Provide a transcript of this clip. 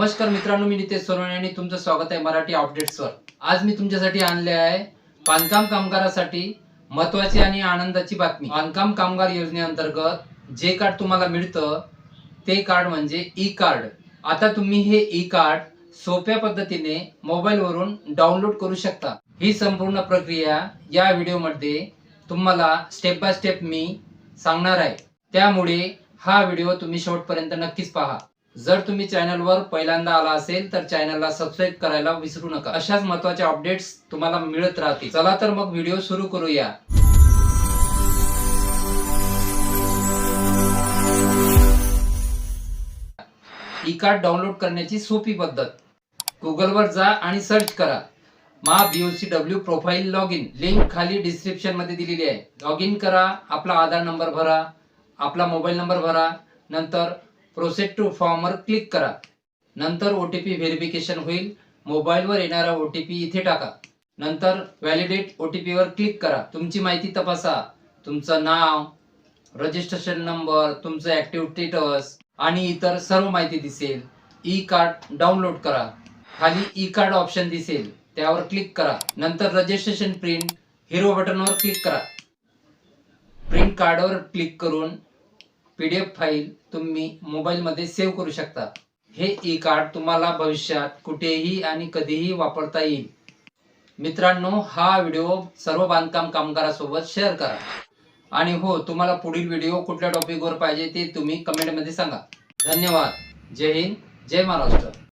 नमस्कार मित्रांनो मी नितेश सोनवणे आणि तुमचं स्वागत आहे मराठी अपडेट्सवर आज मी तुमच्यासाठी आणले आहे बांधकाम कामगारासाठी महत्वाची आणि आनंदाची बातमी. बांधकाम कामगार योजनेअंतर्गत जे कार्ड तुम्हाला मिळतं ते कार्ड म्हणजे ई कार्ड आता तुम्ही हे ई कार्ड सोप्या पद्धतीने मोबाईलवरून डाउनलोड करू शकता. ही संपूर्ण प्रक्रिया या व्हिडिओमध्ये तुम्हाला स्टेप बाय स्टेप मी सांगणार आहे. त्यामुळे हा व्हिडिओ तुम्ही शेवटपर्यंत नक्कीच पहा. जर तुम्ही चॅनलवर पहिल्यांदा आला असेल तर चॅनलला सबस्क्राईब करायला विसरू नका. अशाच महत्त्वाच्या अपडेट्स तुम्हाला मिळत राहतील. चला तर मग व्हिडिओ सुरू करूया. ई कार्ड डाउनलोड करण्याची सोपी पद्धत. गुगलवर जा आणि सर्च करा. मा BOC W profile log in link खाली डिस्क्रिप्शनमध्ये दिलेली आहे. लॉग इन करा आपला आधार नंबर भरा आपला मोबाईल नंबर भरा नंतर प्रोसेड टू फॉर्मवर क्लिक करा. नंतर ओ टी पी व्हेरिफिकेशन होईल. मोबाईलवर येणारा ओ टी पी इथे टाका. नंतर व्हॅलिडेट ओ टी पीवर क्लिक करा. तुमची माहिती तपासा. तुमचं नाव रजिस्ट्रेशन नंबर तुमचं ऍक्टिव्ह स्टेटस आणि इतर सर्व माहिती दिसेल. ई कार्ड डाउनलोड करा. खाली ई कार्ड ऑप्शन दिसेल. त्यावर क्लिक करा. नंतर रजिस्ट्रेशन प्रिंट हिरो बटनवर क्लिक करा. प्रिंट कार्डवर क्लिक करून पीडीएफ फाईल तुम्ही मोबाईलमध्ये सेव्ह करू शकता. हे ई कार्ड तुम्हाला भविष्यात कुठेही आणि कधीही वापरता येईल. मित्रांनो हा व्हिडिओ सर्व बांधकाम कामगारासोबत शेअर करा. आणि हो तुम्हाला पुढील व्हिडिओ कुठल्या टॉपिकवर पाहिजे ते तुम्ही कमेंटमध्ये सांगा. धन्यवाद. जय हिंद. जय महाराष्ट्र.